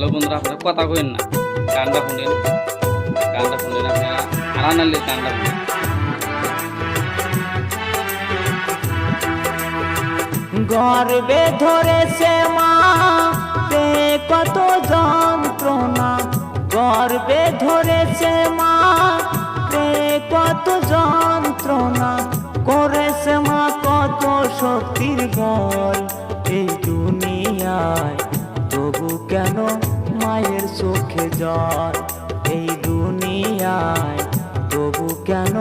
Hello বন্ধুরা, আপনারা কথা কইেন না। গানটা শুনেন। গানটা শুনেন আপনারা আনানালে গানটা শুনেন। গর্বে ধরেছে মা, তে কত যন্ত্রণা। গর্বে ধরেছে মা, তে কত যন্ত্রণা। করেছে মা কত শক্তির গল এই দুনিয়ায়। তবু কেন মায়ের চোখে জল এই দুনিয়ায়। তবু কেন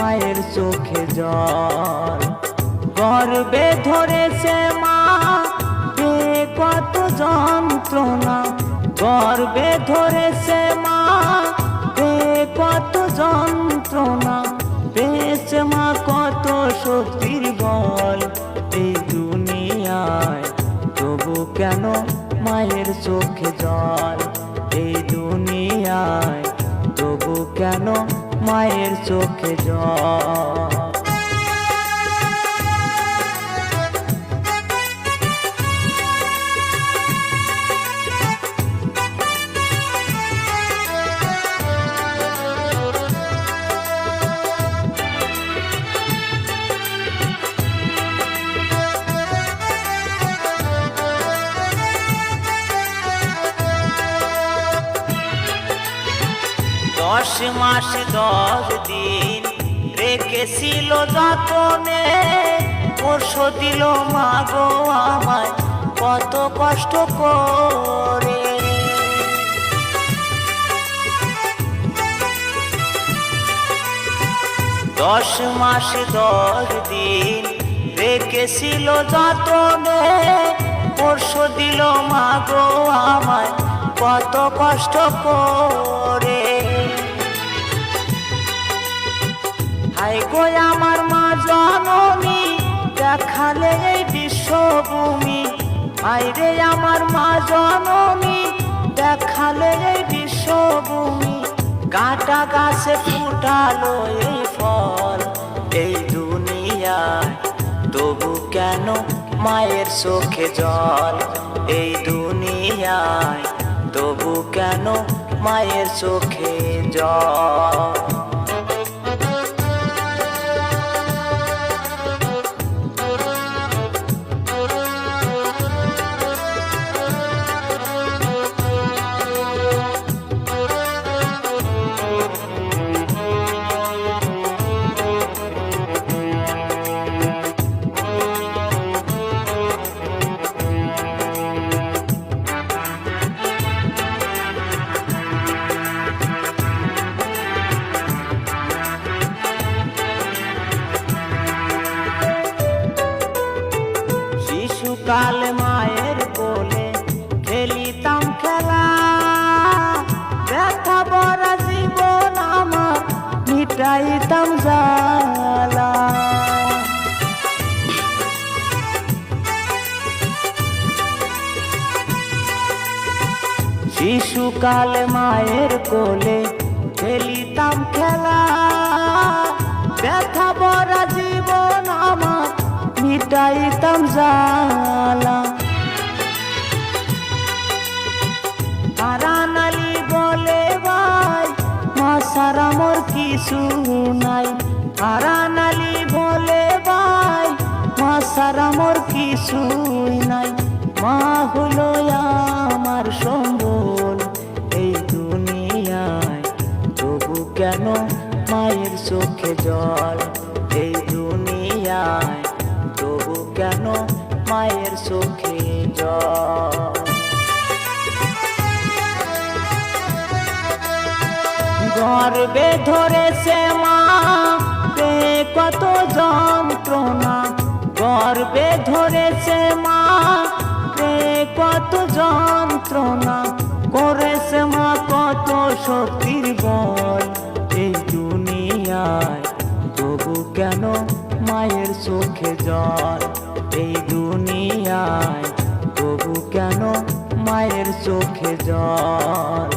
মায়ের চোখে জল? গর্বে ধরেছে মা এ কত যন্ত্রণা। গর্বে ধরেছে মা মায়ের চোখে জল এই দুনিয়ায় তবু কেন মায়ের চোখে জল? দশ মাস, দশ দিন রেখেছিল যতনে। পরশ দিল, মাগো আমায় কত কষ্ট করে। দশ মাস, দশ দিন রেখেছিল যতনে। পরশ দিল, মাগো আমায় কত কষ্ট করে। হাই গো আমার মা জননী, দেখালে এই বিশ্বভূমি। আইরে আমার মা জননী, দেখালে এই বিশ্বভূমি। কাটা গাছে ফুটালো এই ফল এই দুনিয়ায়। তবু কেন মায়ের চোখে জল এই দুনিয়ায়? তবু কেন মায়ের চোখে জল? শিশুকাল মায়ের কোলে খেলিতাম খেলা। ব্যথা বড় জীবন আমার, মিটাইতাম জালা শিশুকাল মায়ের কোলে খেলিতাম খেলা। ব্যথা বড় জীবন আমার, মিটাইতাম জালা মোর কিছু নাই। হারানালি বলে ভাই মা সারা মোর কিছুই নাই। মা হলো আমার সম্বল এই দুনিয়ায়। তবু কেন মায়ের চোখে জল এই দুনিয়ায়? তবু কেন মায়ের চোখে জল? গর্বে ধরেছে মা। পে কত যন্ত্রণা। গর্বে ধরেছে মা। পে কত যন্ত্রণা। করেছে মা কত শক্তির বল এই দুনিয়ায়। তবু কেন মায়ের চোখে জল এই দুনিয়ায়? তবু কেন মায়ের চোখে জল?